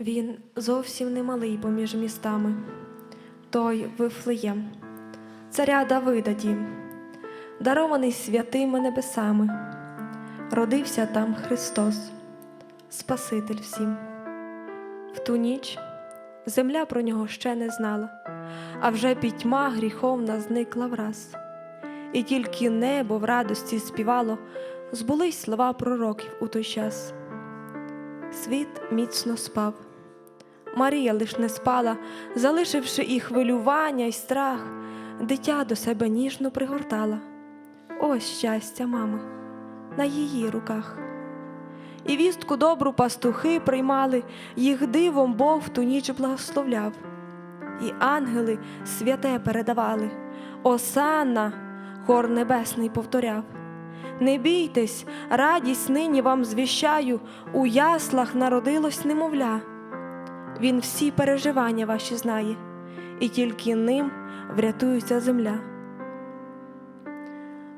Він зовсім не малий поміж містами, той Вифлеєм, царя Давида дім, дарований святими небесами, родився там Христос, Спаситель всім. В ту ніч земля про нього ще не знала, а вже пітьма гріховна зникла враз, і тільки небо в радості співало, збулись слова пророків у той час. Світ міцно спав. Марія лиш не спала, залишивши і хвилювання, й страх, дитя до себе ніжно пригортала. Ось щастя, мами, на її руках. І вістку добру пастухи приймали, їх дивом Бог в ту ніч благословляв. І ангели святе передавали, Осанна, хор небесний повторяв. Не бійтесь, радість нині вам звіщаю, у яслах народилось немовля. Він всі переживання ваші знає, і тільки ним врятується земля.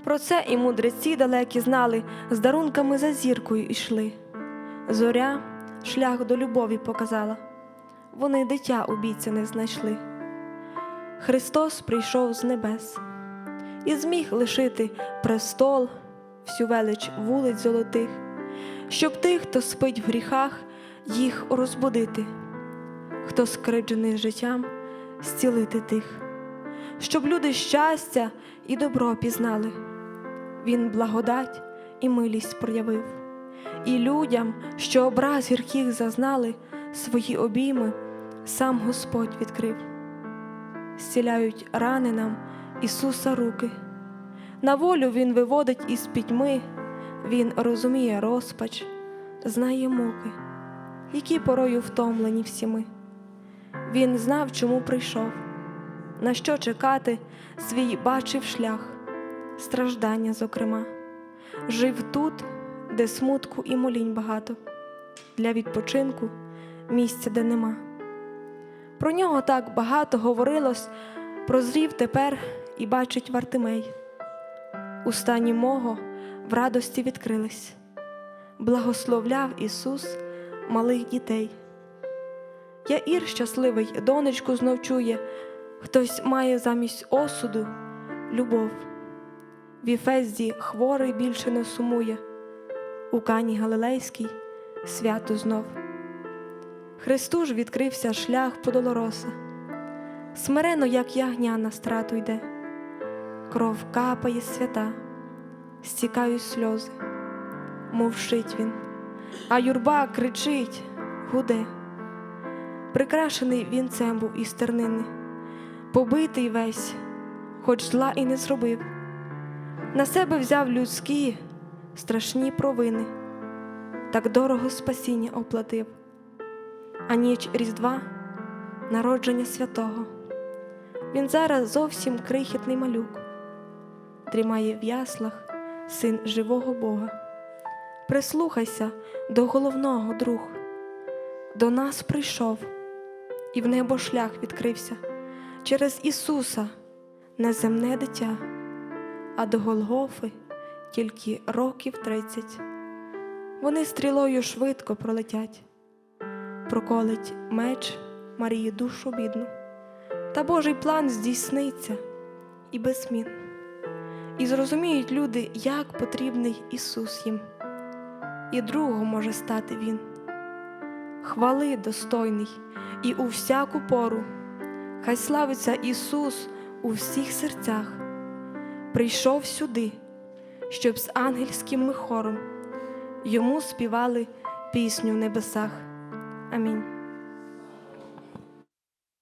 Про це і мудреці далекі знали, з дарунками за зіркою йшли. Зоря шлях до любові показала, вони дитя обіцяне знайшли. Христос прийшов з небес і зміг лишити престол, всю велич вулиць золотих, щоб тих, хто спить в гріхах, їх розбудити, хто скриджений життям, зцілити тих, щоб люди щастя і добро пізнали. Він благодать і милість проявив, і людям, що образ гірких зазнали, свої обійми сам Господь відкрив. Зціляють рани нам Ісуса руки. На волю Він виводить із пітьми, Він розуміє розпач, знає муки, які порою втомлені всі ми. Він знав, чому прийшов, на що чекати, свій бачив шлях, страждання, зокрема, жив тут, де смутку і молінь багато, для відпочинку місця, де нема. Про нього так багато говорилось, прозрів тепер і бачить Вартимей. Уста німого в радості відкрились, благословляв Ісус малих дітей. Яїр щасливий донечку знов чує, хтось має замість осуду любов. В Іфезді хворий більше не сумує, у Кані Галилейській свято знов. Христу ж відкрився шлях по долороса, смирено, як ягня на страту йде, кров капає свята, стікають сльози, мовчить він, а юрба кричить, гуде. Прикрашений вінцем був із тернини, побитий весь, хоч зла і не зробив. На себе взяв людські страшні провини, так дорого спасіння оплатив, а ніч Різдва народження святого. Він зараз зовсім крихітний малюк, дрімає в яслах син живого Бога. Прислухайся до головного друг, до нас прийшов, і в небо шлях відкрився через Ісуса, неземне дитя, а до Голгофи тільки років тридцять. Вони стрілою швидко пролетять, проколить меч Марії душу бідну, та Божий план здійсниться і без змін. І зрозуміють люди, як потрібний Ісус їм, і другого може стати Він. Хвали достойний і у всяку пору, хай славиться Ісус у всіх серцях, прийшов сюди, щоб з ангельським ми хором йому співали пісню в небесах. Амінь.